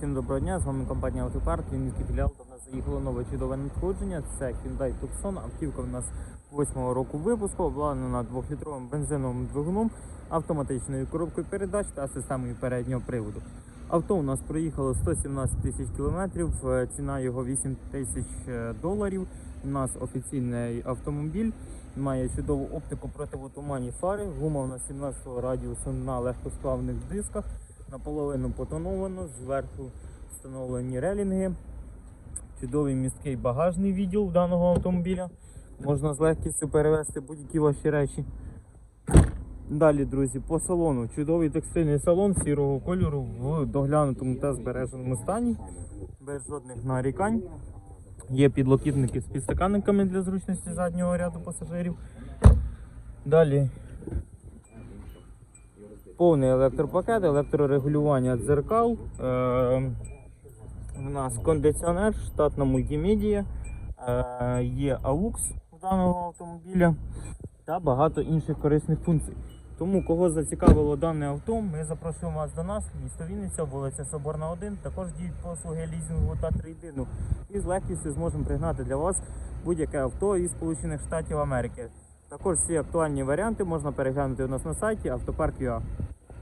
Всім доброго дня, з вами компанія Автопарк, Вінницький філіал. До нас заїхало нове чудове надходження. Це Hyundai Tucson. Автівка у нас 8-го року випуску, обладнана 2-літровим бензиновим двигуном, автоматичною коробкою передач та системою переднього приводу. Авто у нас проїхало 117 тисяч кілометрів, е, ціна його 8 тисяч е, доларів. У нас офіційний автомобіль, має чудову оптику противотуманні фари, гума у нас 17-го радіусу на легкосплавних дисках наполовину потоновано, зверху встановлені релінги. Чудовий місткий багажний відділ даного автомобіля. Можна з легкістю перевезти будь-які ваші речі. Далі, друзі, по салону. Чудовий текстильний салон сірого кольору в доглянутому та збереженому стані, без жодних нарікань. Є підлокітники з підстаканниками для зручності заднього ряду пасажирів. Далі повний електропакет, електрорегулювання дзеркал. У нас кондиціонер, штатна мультимедія, е, є AUX у даного автомобіля та багато інших корисних функцій. Тому, кого зацікавило дане авто, ми запрошуємо вас до нас, місто Вінниця, вулиця Соборна 1. Також діють послуги лізінгу та трейдину. І з легкістю зможемо пригнати для вас будь-яке авто із Сполучених Штатів Америки. Також всі актуальні варіанти можна переглянути у нас на сайті автопарк.ua.